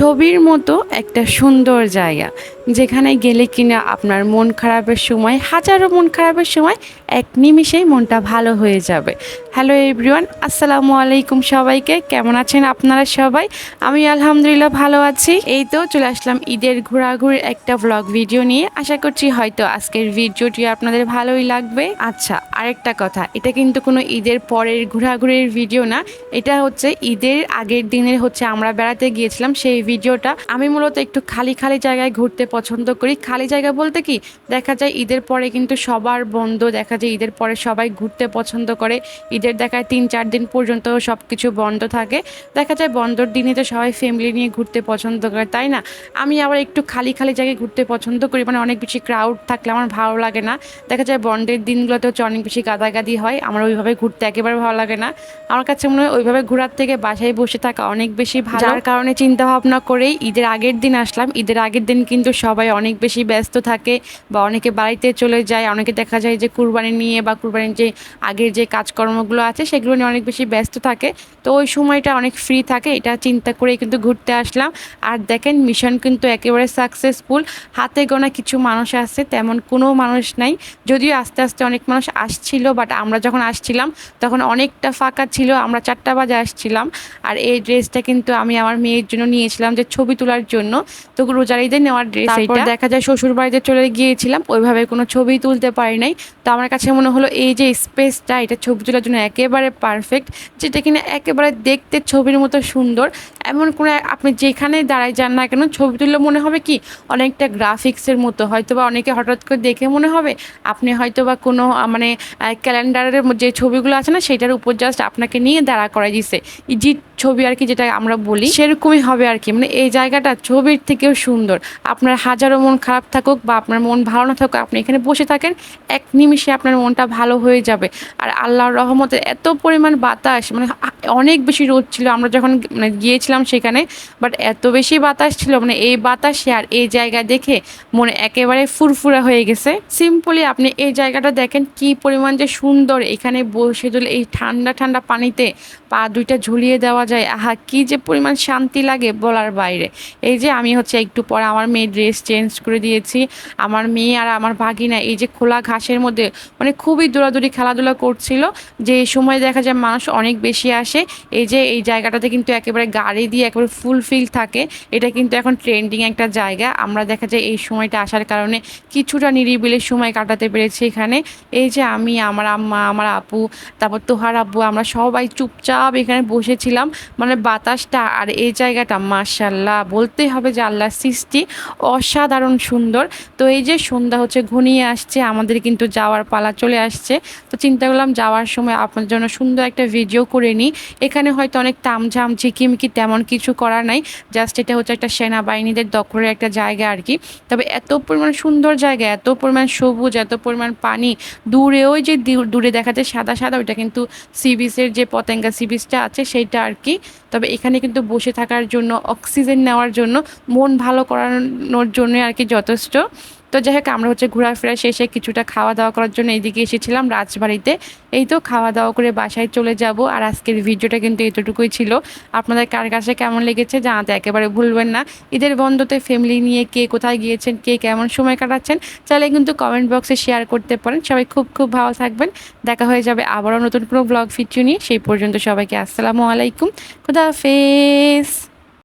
ছবির মতো একটা সুন্দর জায়গা। যেখানে গেলে কিনা আপনার মন খারাপের সময়, হাজারো মন খারাপের সময়, এক নিমিষেই মনটা ভালো হয়ে যাবে। হ্যালো এভরিওয়ান আসসালামু আলাইকুম সবাইকে। কেমন আছেন আপনারা সবাই? আমি আলহামদুলিল্লাহ ভালো আছি। এই তো চলে আসলাম ঈদের ঘোরাঘুরির একটা ব্লগ ভিডিও নিয়ে। আশা করছি হয়তো আজকের ভিডিওটি আপনাদের ভালোই লাগবে। আচ্ছা আরেকটা কথা, এটা কিন্তু কোনো ঈদের পরের ঘোরাঘুরির ভিডিও না। এটা হচ্ছে ঈদের আগের দিনের হচ্ছে আমরা বেড়াতে গিয়েছিলাম সেই ভিডিওটা আমি মূলত একটু খালি খালি জায়গায় ঘুরতে করি। খালি জায়গা বলতে কি দেখা যায় ঈদের পরে কিন্তু সবার বন্ধ দেখা যায় ঈদের পরে সবাই ঘুরতে পছন্দ করে। ঈদের দেখায় তিন চার দিন পর্যন্ত সব কিছু বন্ধ থাকে। দেখা যায় বন্ধর দিনে তো সবাই ফ্যামিলি নিয়ে ঘুরতে পছন্দ করে তাই না? আমি আবার একটু খালি খালি জায়গায় ঘুরতে পছন্দ করি মানে অনেক বেশি ক্রাউড থাকলে আমার ভালো লাগে না। দেখা যায় বন্ধের দিনগুলোতে হচ্ছে অনেক বেশি গাদাগাদি হয় আমার ওইভাবে ঘুরতে একেবারে ভালো লাগে না। আমার কাছে মনে হয় ওইভাবে ঘোরার থেকে বাসায় বসে থাকা অনেক বেশি ভালো। যার কারণে চিন্তা ভাবনা করেই ঈদের আগের দিন আসলাম। ঈদের আগের দিন কিন্তু সবাই অনেক বেশি ব্যস্ত থাকে বা অনেকে বাড়িতে চলে যায়, অনেকে দেখা যায় যে কুরবানি নিয়ে বা কুরবানির যে আগের যে কাজকর্মগুলো আছে সেগুলো নিয়ে অনেক বেশি ব্যস্ত থাকে। তো ওই সময়টা অনেক ফ্রি থাকে, এটা চিন্তা করেই কিন্তু ঘুরতে আসলাম। আর দেখেন মিশন কিন্তু একেবারে সাকসেসফুল হাতে গোনা কিছু মানুষ আছে, তেমন কোনো মানুষ নাই। যদিও আস্তে আস্তে অনেক মানুষ আসছিল বাট আমরা যখন আসছিলাম, তখন অনেকটা ফাঁকা ছিল, আমরা চারটা বাজে আসছিলাম। আর এই ড্রেসটা কিন্তু আমি আমার মেয়ের জন্য নিয়েছিলাম যে ছবি তোলার জন্য। তো রোজার ঈদে নেওয়ার ড্রেস তারপর এটা দেখা যায় শ্বশুর বাড়িতে চলে গিয়েছিলাম ওইভাবে কোনো ছবি তুলতে পারি নাই। তো আমার কাছে মনে হলো এই যে স্পেসটা এটা ছবি তোলার জন্য একেবারে পারফেক্ট যেটা কিনা একেবারে দেখতে ছবির মতো সুন্দর। এমন কোনো আপনি যেখানে দাঁড়ায় যান না কেন ছবি তুললে মনে হবে কি অনেকটা গ্রাফিক্সের মতো। হয়তো বা অনেকে হঠাৎ করে দেখে মনে হবে আপনি হয়তো বা কোনো মানে ক্যালেন্ডারের যে ছবিগুলো আছে না সেটার উপর জাস্ট আপনাকে নিয়ে দাঁড়া করাই দিছে। ইজিট ছবি আর কি যেটা আমরা বলি, সেরকমই হবে আর কি। মানে এই জায়গাটা ছবির থেকেও সুন্দর। আপনার হাজারো মন খারাপ থাকুক বা আপনার মন ভালো না থাকুক, আপনি এখানে বসে থাকেন, এক নিমিষে আপনার মনটা ভালো হয়ে যাবে। আর আল্লাহর রহমতের এত পরিমাণ বাতাস মানে অনেক বেশি রোদ ছিল। আমরা যখন মানে গিয়েছিলাম সেখানে বাট এত বেশি বাতাস ছিল মানে এই বাতাসে আর এই জায়গা দেখে মনে একেবারে ফুরফুরা হয়ে গেছে। সিম্পলি আপনি এই জায়গাটা দেখেন কি পরিমাণ যে সুন্দর। এখানে বসে দিলে এই ঠান্ডা ঠান্ডা পানিতে পা দুইটা ঝুলিয়ে দেওয়া যায়, আহা, কি যে পরিমাণ শান্তি লাগে বলার বাইরে। এই যে আমি হচ্ছে একটু পরে আমার মেয়ে ড্রেস চেঞ্জ করে দিয়েছি। আমার মেয়ে আর আমার ভাগিনা এই যে খোলা ঘাসের মধ্যে মানে খুবই দৌড়াদৌড়ি, খেলাধুলা করছিল। যে সময় দেখা যায় মানুষ অনেক বেশি আসে। এই যে এই জায়গাটাতে কিন্তু একেবারে গাড়ি দিয়ে একেবারে ফুলফিল থাকে। এটা কিন্তু এখন ট্রেন্ডিং একটা জায়গা। আমরা দেখা যায় এই সময়টা আসার কারণে কিছুটা নিরিবিলি সময় কাটাতে পেরেছি এখানে। এই যে আমি, আমার আম্মা, আমার আপু, তারপর তোহার আব্বু, আমরা সবাই চুপচাপ এখানে বসেছিলাম। মানে বাতাসটা আর এই জায়গাটা মার্শাল্লাহ বলতে হবে যে আল্লাহ সৃষ্টি অসাধারণ সুন্দর। তো এই যে সন্ধ্যা হচ্ছে, ঘনিয়ে আসছে, আমাদের কিন্তু যাওয়ার পালা চলে আসছে। তো চিন্তা করলাম যাওয়ার সময় আপনার জন্য সুন্দর একটা ভিডিও করে নিই। এখানে হয়তো অনেক তামঝাম, ঝিকিমিকি তেমন কিছু করার নাই। জাস্ট এটা হচ্ছে একটা সেনাবাহিনীদের দখলের একটা জায়গা আর কি। তবে এত পরিমাণ সুন্দর জায়গা, এত পরিমাণ সবুজ, এত পরিমাণ পানি, দূরে ওই যে দূরে দেখা যায় সাদা সাদা, ওইটা কিন্তু সি বিচের যে পতেঙ্গা সি বিচটা আছে সেইটা আর কি। তবে এখানে কিন্তু বসে থাকার জন্য অক্সিজেন নেওয়ার জন্য, মন ভালো করানোর জন্য আর কি যথেষ্ট। তো যাই হোক, আমরা হচ্ছে ঘোরাফেরা শেষে কিছুটা খাওয়া দাওয়া করার জন্য এইদিকে এসেছিলাম রাজবাড়িতে। এই তো খাওয়া দাওয়া করে বাসায় চলে যাব। আর আজকের ভিডিওটা কিন্তু এতটুকুই ছিল। আপনাদের কার কাছে কেমন লেগেছে জানাতে একেবারে ভুলবেন না। ঈদের বন্ধতে ফ্যামিলি নিয়ে কে কোথায় গিয়েছেন, কে কেমন সময় কাটাচ্ছেন, চাইলে কিন্তু কমেন্ট বক্সে শেয়ার করতে পারেন। সবাই খুব খুব ভালো থাকবেন। দেখা হয়ে যাবে আবারও নতুন কোনো ব্লগ ভিডিও নিয়ে। সেই পর্যন্ত সবাইকে আসসালামু আলাইকুম। খুদা হাফেজ।